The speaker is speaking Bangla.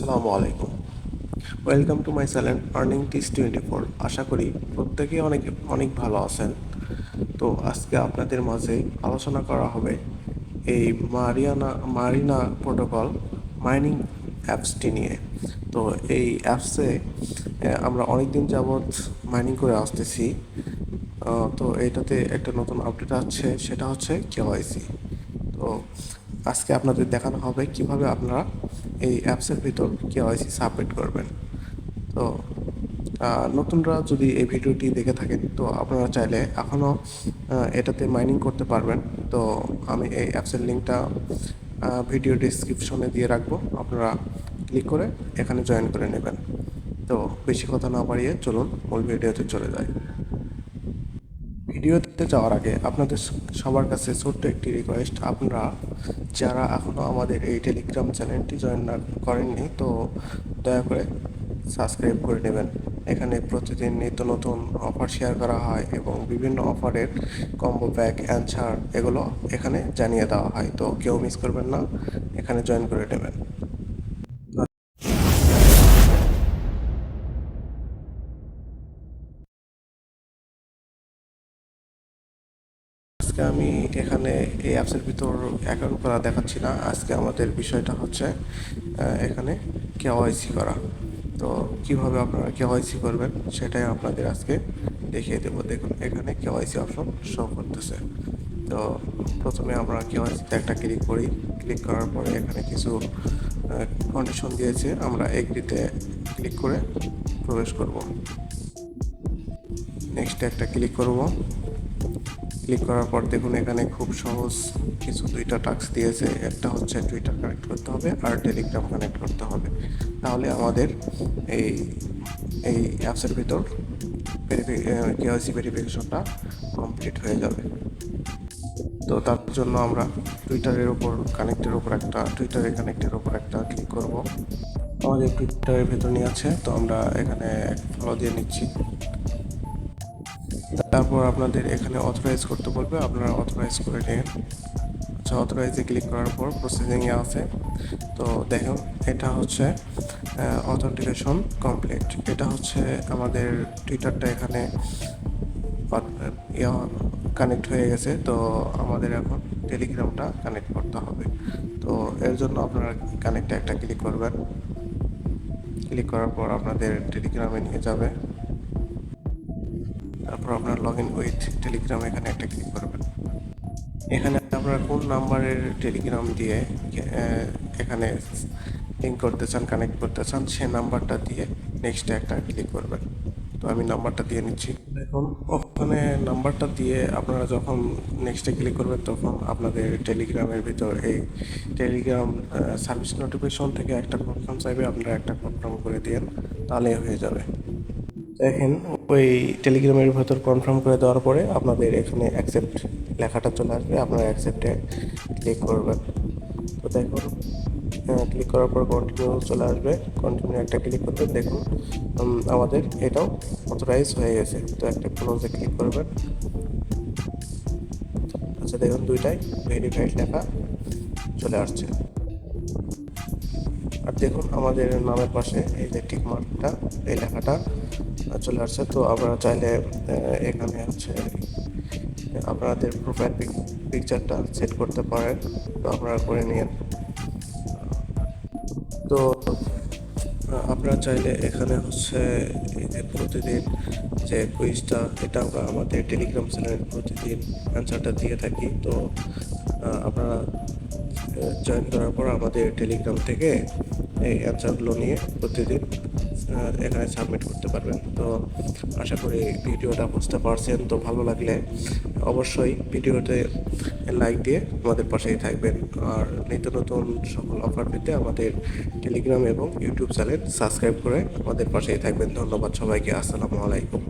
আসসালামু আলাইকুম। Welcome to my channel earning tips twenty four আশা করি প্রত্যেকেই অনেক অনেক ভালো আছেন। তো আজকে আপনাদের মাঝে আলোচনা করা হবে এই মারিয়ানা, মারিনা প্রোটোকল মাইনিং অ্যাপসটি নিয়ে। তো এই অ্যাপসে আমরা অনেক দিন যাবৎ মাইনিং করে আসতেছি। তো এটাতে একটা নতুন আপডেট আছে সেটা হচ্ছে কেওয়াইসি তো আজকে আপনাদের দেখানো হবে কীভাবে আপনারা এই অ্যাপসের ভিতর কেওয়াইসি সাবমিট করবেন। তো নতুনরা যদি এই ভিডিওটি দেখে থাকেন, তো আপনারা চাইলে এখনও এটাতে মাইনিং করতে পারবেন। তো আমি এই অ্যাপসের লিঙ্কটা ভিডিও ডিসক্রিপশনে দিয়ে রাখব। আপনারা ক্লিক করে এখানে জয়েন করে নেবেন। তো বেশি কথা না বাড়িয়ে চলুন, মূল ভিডিওতে চলে যাই। ভিডিওতে যাওয়ার আগে আপনাদের সবার কাছে ছোট্ট একটি রিকোয়েস্ট আপনারা যারা এখনও আমাদের এই টেলিগ্রাম চ্যানেলটি জয়েন না করেননি, তো দয়া করে সাবস্ক্রাইব করে নেবেন। এখানে প্রতিদিন নিত্য নতুন অফার শেয়ার করা হয় এবং বিভিন্ন অফারের কম্বো প্যাক অ্যান্সার এগুলো এখানে জানিয়ে দেওয়া হয়। তো কেউ মিস করবেন না, এখানে জয়েন করে নেবেন। আজকে আমি এখানে এই অ্যাপসের ভিতর অ্যাকাউন্ট করা দেখাচ্ছি না। আজকে আমাদের বিষয়টা হচ্ছে এখানে কেওয়াইসি করা। তো কীভাবে আপনারা কেওয়াইসি করবেন সেটাই আপনাদের আজকে দেখিয়ে দেবো। দেখুন, এখানে কে কেওয়াইসি অপশন শো করতেছে। তো প্রথমে আমরা কে কেওয়াইসিতে একটা ক্লিক করি। ক্লিক করার পরে এখানে কিছু কন্ডিশন দিয়েছে। আমরা এগ্রিতে ক্লিক করে প্রবেশ করব। নেক্সট একটা ক্লিক করব। ক্লিক করার পর দেখুন এখানে খুব সহজ কিছু দুইটা টাস্ক দিয়েছে। একটা হচ্ছে টুইটার কানেক্ট করতে হবে আর টেলিগ্রাম কানেক্ট করতে হবে। তাহলে আমাদের এই এই অ্যাপসের ভিতর কেওয়াইসি ভেরিফিকেশনটা কমপ্লিট হয়ে যাবে। তো তার জন্য আমরা টুইটারের ওপর কানেক্টের ওপর একটা টুইটারে কানেক্টের ওপর একটা ক্লিক করব। আমাদের টুইটারের ভেতর নিয়ে আছে। তো আমরা এখানে এক ফলো দিয়ে নিচ্ছি। তারপর আপনাদের এখানে অথরাইজ করতে বলবে, আপনারা অথরাইজ করে নিন। আচ্ছা অথরাইজে ক্লিক করার পর প্রসেসিংয়ে আছে। তো দেখুন, এটা হচ্ছে অথেন্টিকেশন কমপ্লিট এটা হচ্ছে আমাদের টুইটারটা এখানে কানেক্ট হয়ে গেছে। তো আমাদের এখন টেলিগ্রামটা কানেক্ট করতে হবে। তো এর জন্য আপনারা কানেক্টে একটা ক্লিক করবেন। ক্লিক করার পর আপনাদের টেলিগ্রামে নিয়ে যাবে। তারপর আপনার লগ ইন উইথ টেলিগ্রাম এখানে একটা ক্লিক করবেন। এখানে আপনারা কোন নাম্বারের টেলিগ্রাম দিয়ে এখানে লিঙ্ক করতে চান কানেক্ট করতে চান, সে নাম্বারটা দিয়ে নেক্সটে একটা ক্লিক করবেন। তো আমি নাম্বারটা দিয়ে নিচ্ছি। দেখুন, ওখানে নাম্বারটা দিয়ে আপনারা যখন নেক্সটে ক্লিক করবেন, তখন আপনাদের টেলিগ্রামের ভিতর এই টেলিগ্রাম সার্ভিস নোটিফিকেশন থেকে একটা কনফার্ম চাইবে, আপনারা একটা কনফার্ম করে দিন তাহলে হয়ে যাবে। দেখেন, ওই টেলিগ্রামের ভেতর কনফার্ম করে দেওয়ার পরে আপনাদের এখানে অ্যাকসেপ্ট লেখাটা চলে আসবে। আপনারা অ্যাকসেপ্টে ক্লিক করবেন। তো দেখুন ক্লিক করার পর কন্টিনিউ চলে আসবে। কন্টিনিউ একটা ক্লিক করবেন দেখুন আমাদের এটাও অথরাইজ হয়ে গেছে। তো একটা ক্লোজে ক্লিক করবেন। আচ্ছা দেখুন, দুইটাই ভেরিফাইড লেখা চলে আসছে। আর দেখুন, আমাদের নামের পাশে এই যে টিক মার্কটা এই লেখাটা চলে আসছে, তো আপনারা চাইলে এখানে হচ্ছে আপনাদের প্রোফাইল পিকচারটা সেট করতে পারেন, তো আপনারা করে নিন তো, আপনারা চাইলে এখানে হচ্ছে প্রতিদিন যে কুইজটা, এটা আমরা আমাদের টেলিগ্রাম চ্যানেলে প্রতিদিন অ্যান্সারটা দিয়ে থাকি, তো আপনারা জয়েন করার পর আমাদের টেলিগ্রাম থেকে এই অ্যান্সারগুলো নিয়ে প্রতিদিন এখানে সাবমিট করতে পারবেন। তো আশা করি ভিডিওটা বুঝতে পারছেন। তো ভালো লাগলে অবশ্যই ভিডিওতে লাইক দিয়ে আমাদের পাশেই থাকবেন। আর নিত্য নতুন সকল অফার পেতে আমাদের টেলিগ্রাম এবং ইউটিউব চ্যানেল সাবস্ক্রাইব করে আমাদের পাশেই থাকবেন। ধন্যবাদ সবাইকে। আসসালামু আলাইকুম।